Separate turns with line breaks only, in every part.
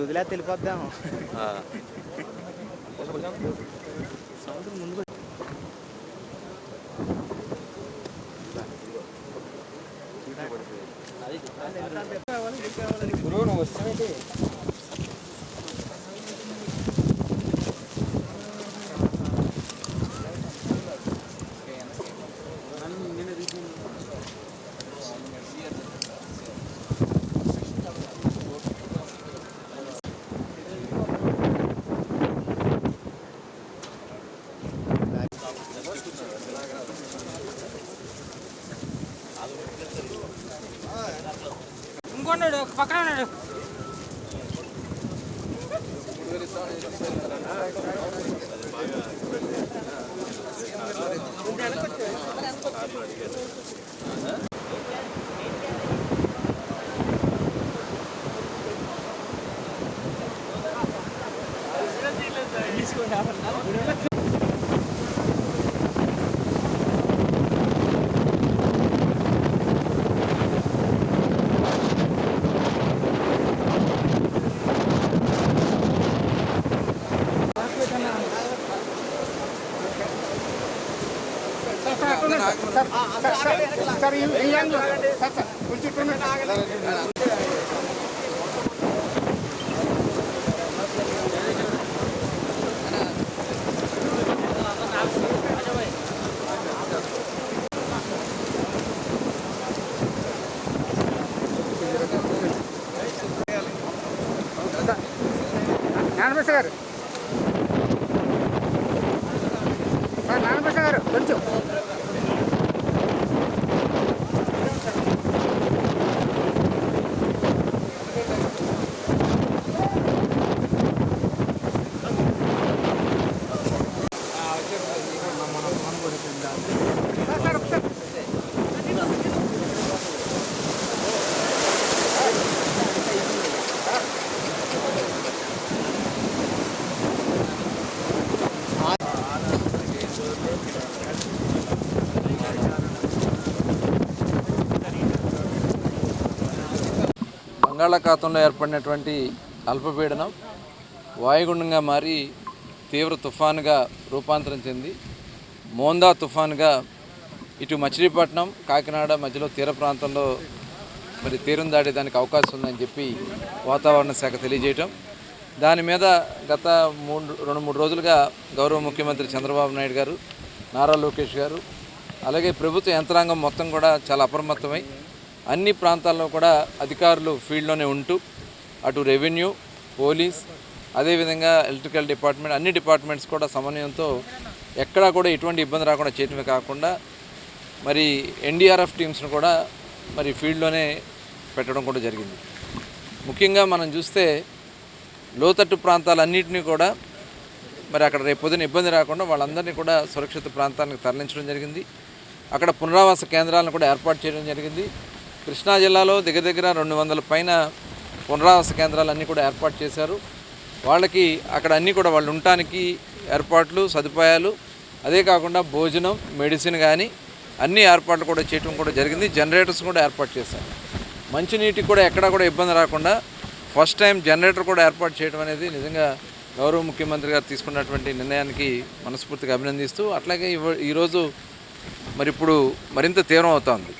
వదిలే తెలిపోద్దాం
ఆ.
సముద్రం ముందు
ఇంకొన్నాడు పక్కన ఉన్నాడు. నానబస గారు. సార్ నానబస గారు కొంచెం.
బంగాళాఖాతంలో ఏర్పడినటువంటి అల్పపీడనం వాయుగుండంగా మారి తీవ్ర తుఫానుగా రూపాంతరం చెంది మోందా తుఫానుగా ఇటు మచిలీపట్నం కాకినాడ మధ్యలో తీర ప్రాంతంలో మరి తీరం దాటేదానికి అవకాశం ఉందని చెప్పి వాతావరణ శాఖ తెలియజేయటం. దాని మీద గత మూడు రెండు మూడు రోజులుగా గౌరవ ముఖ్యమంత్రి చంద్రబాబు నాయుడు గారు నారా లోకేష్ గారు అలాగే ప్రభుత్వ యంత్రాంగం మొత్తం కూడా చాలా అప్రమత్తమై అన్ని ప్రాంతాల్లో కూడా అధికారులు ఫీల్డ్లోనే ఉంటూ అటు రెవెన్యూ పోలీస్ అదేవిధంగా ఎలక్ట్రికల్ డిపార్ట్మెంట్ అన్ని డిపార్ట్మెంట్స్ కూడా సమన్వయంతో ఎక్కడా కూడా ఎటువంటి ఇబ్బంది రాకుండా చేయటమే కాకుండా మరి ఎన్డీఆర్ఎఫ్ టీమ్స్ను కూడా మరి ఫీల్డ్లోనే పెట్టడం కూడా జరిగింది. ముఖ్యంగా మనం చూస్తే లోతట్టు ప్రాంతాలన్నింటినీ కూడా మరి అక్కడ రేపు పొద్దున ఇబ్బంది రాకుండా వాళ్ళందరినీ కూడా సురక్షిత ప్రాంతానికి తరలించడం జరిగింది. అక్కడ పునరావాస కేంద్రాలను కూడా ఏర్పాటు చేయడం జరిగింది. కృష్ణా జిల్లాలో దగ్గర దగ్గర రెండు వందల పైన పునరావాస కేంద్రాలన్నీ కూడా ఏర్పాటు చేశారు. వాళ్ళకి అక్కడ అన్నీ కూడా వాళ్ళు ఉండటానికి ఏర్పాట్లు సదుపాయాలు అదే కాకుండా భోజనం మెడిసిన్ కానీ అన్ని ఏర్పాట్లు కూడా చేయటం కూడా జరిగింది. జనరేటర్స్ కూడా ఏర్పాటు చేశారు. మంచినీటికి కూడా ఎక్కడా కూడా ఇబ్బంది రాకుండా ఫస్ట్ టైం జనరేటర్ కూడా ఏర్పాటు చేయడం అనేది నిజంగా గౌరవ ముఖ్యమంత్రి గారు తీసుకున్నటువంటి నిర్ణయానికి మనస్ఫూర్తిగా అభినందిస్తూ అట్లాగే ఈరోజు మరి ఇప్పుడు మరింత తీవ్రం అవుతోంది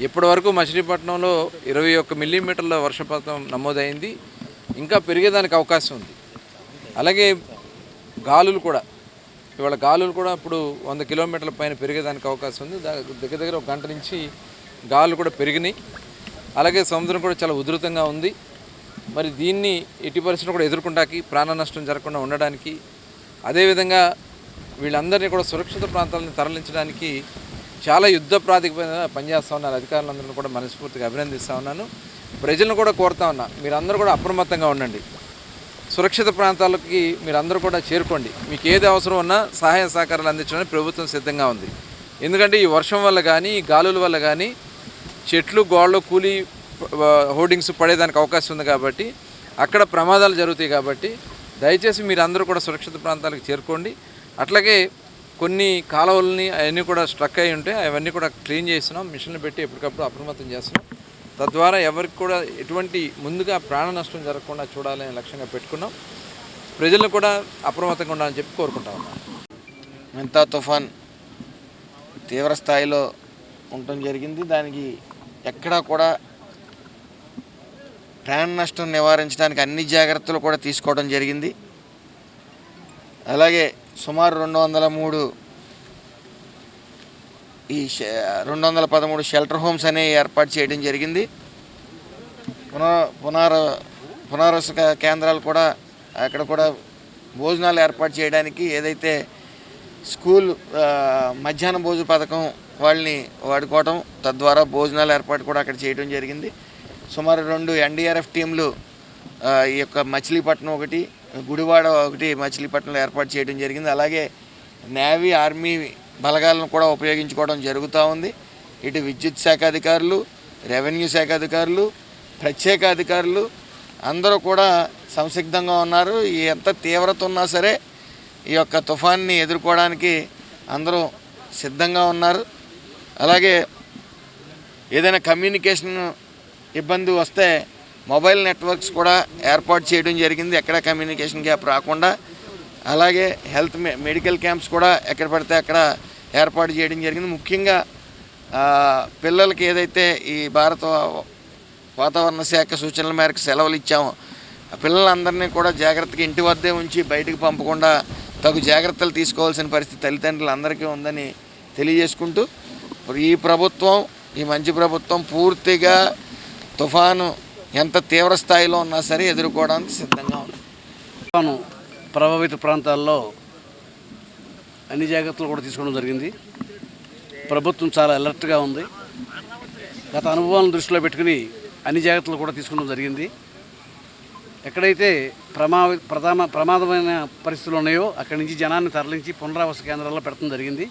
ఇప్పటి వరకు మచిలీపట్నంలో ఇరవై ఒక్క మిల్లీమీటర్ల వర్షపాతం నమోదైంది. ఇంకా పెరిగేదానికి అవకాశం ఉంది. అలాగే గాలులు కూడా. ఇవాళ గాలులు కూడా ఇప్పుడు వంద కిలోమీటర్ల పైన పెరిగేదానికి అవకాశం ఉంది. దా- దగ్గర దగ్గర ఒక గంట నుంచి గాలులు కూడా పెరిగినాయి. అలాగే సముద్రం కూడా చాలా ఉధృతంగా ఉంది. మరి దీన్ని ఎట్టి పరిస్థితులు కూడా ఎదుర్కొంటాకి ప్రాణ నష్టం జరగకుండా ఉండడానికి అదేవిధంగా వీళ్ళందరినీ కూడా సురక్షిత ప్రాంతాలను తరలించడానికి చాలా యుద్ధ ప్రాతిపదికన పనిచేస్తూ ఉన్నారు. అధికారులందరినీ కూడా మనస్ఫూర్తిగా అభినందిస్తూ ఉన్నాను. ప్రజలను కూడా కోరుతా ఉన్నా మీరందరూ కూడా అప్రమత్తంగా ఉండండి. సురక్షిత ప్రాంతాలకి మీరందరూ కూడా చేరుకోండి. మీకు ఏది అవసరం ఉన్నా సహాయ సహకారాలు అందించడానికి ప్రభుత్వం సిద్ధంగా ఉంది. ఎందుకంటే ఈ వర్షం వల్ల కానీ ఈ గాలుల వల్ల కానీ చెట్లు గోళ్ళు కూలి హోర్డింగ్స్ పడేదానికి అవకాశం ఉంది కాబట్టి అక్కడ ప్రమాదాలు జరుగుతాయి కాబట్టి దయచేసి మీరందరూ కూడా సురక్షిత ప్రాంతాలకు చేరుకోండి. అట్లాగే కొన్ని కాలువలని అవన్నీ కూడా స్ట్రక్ అయి ఉంటే అవన్నీ కూడా క్లీన్ చేస్తున్నాం మిషన్లు పెట్టి ఎప్పటికప్పుడు అప్రమత్తం చేస్తున్నాం. తద్వారా ఎవరికి కూడా ఎటువంటి ముందుగా ప్రాణ నష్టం జరగకుండా చూడాలనే లక్ష్యంగా పెట్టుకున్నాం. ప్రజలను కూడా అప్రమత్తంగా ఉండాలని చెప్పి కోరుకుంటా ఉన్నాం.
తుఫాన్ తీవ్ర స్థాయిలో ఉండటం జరిగింది. దానికి ఎక్కడా కూడా ప్రాణ నష్టం నివారించడానికి అన్ని జాగ్రత్తలు కూడా తీసుకోవడం జరిగింది. అలాగే సుమారు రెండు వందల మూడు ఈ రెండు వందల పదమూడు షెల్టర్ హోమ్స్ అనేవి ఏర్పాటు చేయడం జరిగింది. పునర్ పునర్ పునర్వస కేంద్రాలు కూడా అక్కడ కూడా భోజనాలు ఏర్పాటు చేయడానికి ఏదైతే స్కూల్ మధ్యాహ్న భోజన పథకం వాళ్ళని వాడుకోవటం తద్వారా భోజనాలు ఏర్పాటు కూడా అక్కడ చేయడం జరిగింది. సుమారు రెండు ఎన్డీఆర్ఎఫ్ టీంలు ఈ యొక్క మచిలీపట్నం ఒకటి గుడివాడ ఒకటి మచిలీపట్నంలో ఏర్పాటు చేయడం జరిగింది. అలాగే నేవీ ఆర్మీ బలగాలను కూడా ఉపయోగించుకోవడం జరుగుతూ ఉంది. ఇటు విద్యుత్ శాఖ అధికారులు రెవెన్యూ శాఖ అధికారులు ప్రత్యేక అధికారులు అందరూ కూడా సంసిగ్ధంగా ఉన్నారు. ఎంత తీవ్రత ఉన్నా సరే ఈ యొక్క తుఫాన్ని ఎదుర్కోవడానికి అందరూ సిద్ధంగా ఉన్నారు. అలాగే ఏదైనా కమ్యూనికేషన్ ఇబ్బంది వస్తే మొబైల్ నెట్వర్క్స్ కూడా ఏర్పాటు చేయడం జరిగింది. ఎక్కడ కమ్యూనికేషన్ గ్యాప్ రాకుండా. అలాగే హెల్త్ మెడికల్ క్యాంప్స్ కూడా ఎక్కడ పడితే అక్కడ ఏర్పాటు చేయడం జరిగింది. ముఖ్యంగా పిల్లలకి ఏదైతే ఈ భారత వాతావరణ శాఖ సూచనల మేరకు సెలవులు ఇచ్చామో ఆ పిల్లలందరినీ కూడా జాగ్రత్తగా ఇంటి వద్దే ఉంచి బయటకు పంపకుండా తగు జాగ్రత్తలు తీసుకోవాల్సిన పరిస్థితి తల్లిదండ్రులందరికీ ఉందని తెలియజేసుకుంటూ ఈ ప్రభుత్వం ఈ మంచి ప్రభుత్వం పూర్తిగా తుఫాను ఎంత తీవ్ర స్థాయిలో ఉన్నా సరే ఎదుర్కోవడానికి సిద్ధంగా ఉంది.
తుఫాను ప్రభావిత ప్రాంతాల్లో అన్ని జాగ్రత్తలు కూడా తీసుకోవడం జరిగింది. ప్రభుత్వం చాలా అలర్ట్గా ఉంది. గత అనుభవాలను దృష్టిలో పెట్టుకుని అన్ని జాగ్రత్తలు కూడా తీసుకోవడం జరిగింది. ఎక్కడైతే ప్రమా ప్రధాన ప్రమాదమైన పరిస్థితులు ఉన్నాయో అక్కడి నుంచి జనాన్ని తరలించి పునరావాస కేంద్రాల్లో పెట్టడం జరిగింది.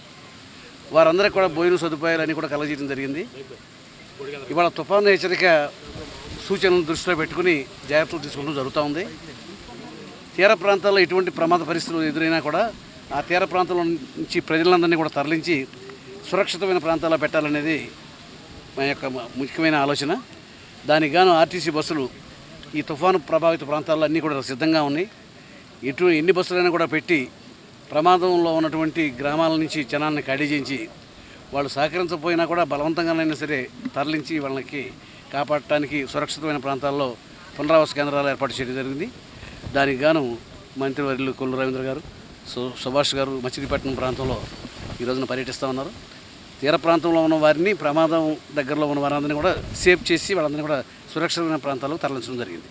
వారందరికీ కూడా భోజన సదుపాయాలు అన్నీ కూడా కలగజేయడం జరిగింది. ఇవాళ తుఫాను హెచ్చరిక సూచనలను దృష్టిలో పెట్టుకుని జాగ్రత్తలు తీసుకోవడం జరుగుతూ ఉంది. తీర ప్రాంతాల్లో ఎటువంటి ప్రమాద పరిస్థితులు ఎదురైనా కూడా ఆ తీర ప్రాంతాల నుంచి ప్రజలందరినీ కూడా తరలించి సురక్షితమైన ప్రాంతాల్లో పెట్టాలనేది మా యొక్క ముఖ్యమైన ఆలోచన. దానికి గాను ఆర్టీసీ బస్సులు ఈ తుఫాను ప్రభావిత ప్రాంతాల్లో అన్నీ కూడా సిద్ధంగా ఉన్నాయి. ఎటు ఎన్ని బస్సులైనా కూడా పెట్టి ప్రమాదంలో ఉన్నటువంటి గ్రామాల నుంచి జనాన్ని ఖాళీ చేయించి వాళ్ళు సహకరించకపోయినా కూడా బలవంతంగానైనా సరే తరలించి వాళ్ళకి కాపాడటానికి సురక్షితమైన ప్రాంతాల్లో పునరావాస కేంద్రాలు ఏర్పాటు చేయడం జరిగింది. దానికి గాను మంత్రివర్యులు కొల్లు రవీంద్ర గారు సు సుభాష్ గారు మచిలీపట్నం ప్రాంతంలో ఈ రోజున పర్యటిస్తూ ఉన్నారు. తీర ప్రాంతంలో ఉన్న వారిని ప్రమాదం దగ్గరలో ఉన్న వారందరినీ కూడా సేఫ్ చేసి వాళ్ళందరినీ కూడా సురక్షితమైన ప్రాంతాలకు తరలించడం జరిగింది.